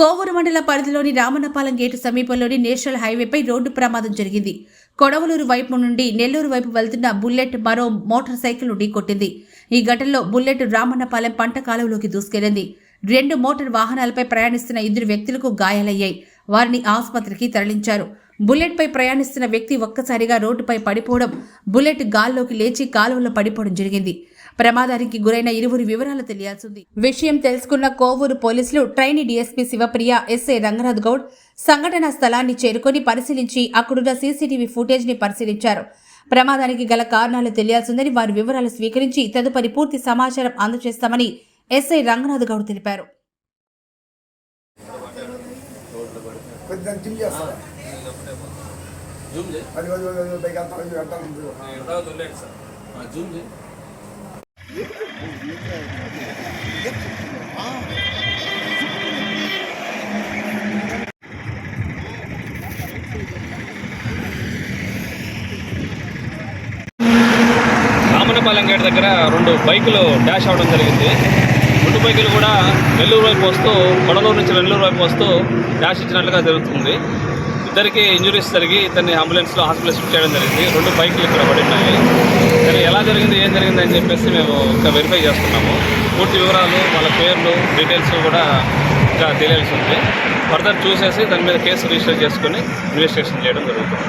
కోవూరు మండల పరిధిలోని రామన్నపాలెం గేటు సమీపంలోని నేషనల్ హైవేపై రోడ్డు ప్రమాదం జరిగింది. కొడవలూరు వైపు నుండి నెల్లూరు వైపు వెళ్తున్న బుల్లెట్ మరో మోటార్ సైకిల్ ఢీకొట్టింది. ఈ ఘటనలో బుల్లెట్ రామన్నపాలెం పంట కాలువలోకి దూసుకెళ్ళింది. రెండు మోటార్ వాహనాలపై ప్రయాణిస్తున్న ఇద్దరు వ్యక్తులకు గాయాలయ్యాయి. వారిని ఆసుపత్రికి తరలించారు. బుల్లెట్పై ప్రయాణిస్తున్న వ్యక్తి ఒక్కసారిగా రోడ్డుపై పడిపోవడం బుల్లెట్ గాల్లోకి లేచి కాలువలో పడిపోవడం జరిగింది. ప్రమాదానికి గురైన ఇరువురి వివరాలు తెలియాల్సింది. విషయం తెలుసుకున్న కోవూరు పోలీసులు trainee DSP Sivapriya SI Ranganath Goud సంఘటనా స్థలాన్ని చేరుకొని పరిశీలించి అక్కడున్న సీసీటీవీ ఫుటేజ్ని పరిశీలించారు. ప్రమాదానికి గల కారణాలు తెలియాల్సిందని వారి వివరాలు స్వీకరించి తదుపరి పూర్తి సమాచారం అందజేస్తామని ఎస్ఐ రంగనాథ్ గౌడ్ తెలిపారు. జూమ్ చేయి. రామన్నపాలెం గేట్ దగ్గర రెండు బైకులు డాష్ అవడం జరిగింది. రెండు బైకులు కూడా నెల్లూరు వైపు వస్తూ కొడలూరు నుంచి నెల్లూరు వైపు వస్తూ డాష్ ఇచ్చినట్లుగా జరుగుతుంది. ఇద్దరికి ఇంజురీస్ జరిగి ఇతన్ని అంబులెన్స్లో హాస్పిటల్ షిఫ్ట్ చేయడం జరిగింది. రెండు బైకులు ఇక్కడ పడినాయి. ఉన్నాయి కానీ ఎలా జరిగింది ఏం జరిగింది అని చెప్పేసి మేము ఇంకా వెరిఫై చేస్తున్నాము. పూర్తి వివరాలు వాళ్ళ పేర్లు డీటెయిల్స్ కూడా ఇంకా తెలియాల్సి ఉంది. ఫర్దర్ చూసేసి దాని మీద కేసు రిజిస్టర్ చేసుకొని ఇన్వెస్టిగేషన్ చేయడం జరుగుతుంది.